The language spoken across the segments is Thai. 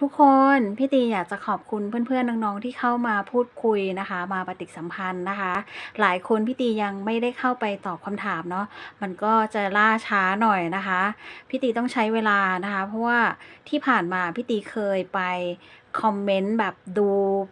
ทุกคนพี่ตีอยากจะขอบคุณเพื่อนๆน้องๆที่เข้ามาพูดคุยนะคะ มาปฏิสัมพันธ์นะคะ หลายคนพี่ตียังไม่ได้เข้าไปตอบคำถามเนาะมันก็จะล่าช้าหน่อยนะคะพี่ตีต้องใช้เวลานะคะ เพราะว่าที่ผ่านมาพี่ตีเคยไป คอมเมนต์แบบดู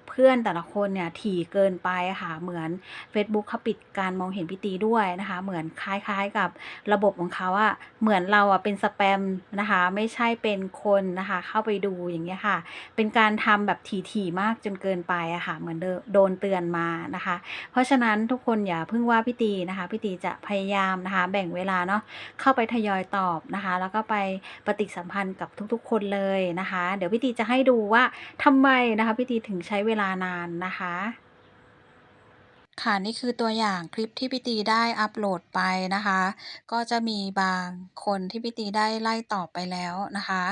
เพื่อนแต่ละคนเนี่ยถี่เกินไปค่ะ เหมือน Facebook เขาปิดการมองเห็นพี่ตีด้วยนะคะ เหมือนคล้ายๆกับระบบของเขาอะเหมือนเราอะเป็นสแปมนะคะ ไม่ใช่เป็นคนนะคะ เข้าไปดูอย่างเงี้ยค่ะ เป็นการทำแบบถี่ๆมากจนเกินไปอะค่ะ เหมือนเดนโดนเตือนมานะคะ เพราะฉะนั้นทุกคนอย่าเพิ่งว่าพี่ตีนะคะพี่ตีจะพยายามนะคะ แบ่งเวลาเนาะเข้าไปทยอยตอบนะคะ แล้วก็ไปปฏิสัมพันธ์กับทุกๆ คนเลยนะคะ เดี๋ยวพี่ตีจะให้ดูว่าทำไมนะคะพี่ตีถึงใช้เวลานานนะคะค่ะนี่คือตัวอย่างคลิปที่พี่ตีได้อัปโหลดไปนะคะ ก็จะมีบางคนที่พี่ตีได้ไล่ตอบไปแล้วนะคะ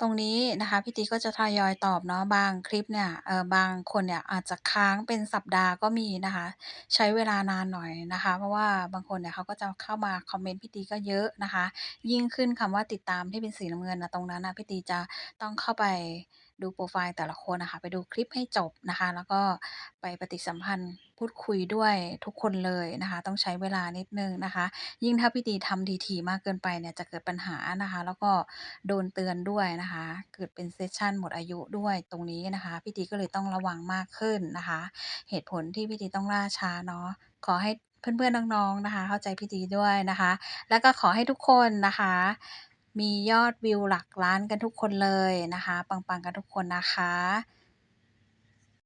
ตรงนี้นะคะพี่ตีก็จะทยอยตอบเนาะบางคลิปเนี่ยเออบางคนเนี่ยอาจจะค้างเป็นสัปดาห์ก็มีนะคะ ใช้เวลานานหน่อยนะคะ เพราะว่าบางคนเนี่ยเขาก็จะเข้ามาคอมเมนต์พี่ตีก็เยอะนะคะ ยิ่งขึ้นคำว่าติดตามที่เป็นสีน้ำเงินนะตรงนั้นนะพี่ตีจะต้องเข้าไปดูโปรไฟล์แต่ละคนนะคะ ไปดูคลิปให้จบนะคะ แล้วก็ไปปฏิสัมพันธ์พูดคุยด้วยทุกคนเลยนะคะ ต้องใช้เวลานิดนึงนะคะ ยิ่งถ้าพี่ตีทำทีมากเกินไปเนี่ยจะเกิดปัญหานะคะ แล้วก็โดนเตือนด้วยนะคะ เกิดเป็นเซสชันหมดอายุด้วยตรงนี้นะคะพี่ตีก็เลยต้องระวังมากขึ้นนะคะ เหตุผลที่พี่ตีต้องล่าช้าเนาะขอให้เพื่อนๆน้องๆนะคะ เข้าใจพี่ตีด้วยนะคะ แล้วก็ขอให้ทุกคนนะคะ มียอดวิวหลักล้านกันทุกคนเลยนะคะ ปังๆกันทุกคนนะคะ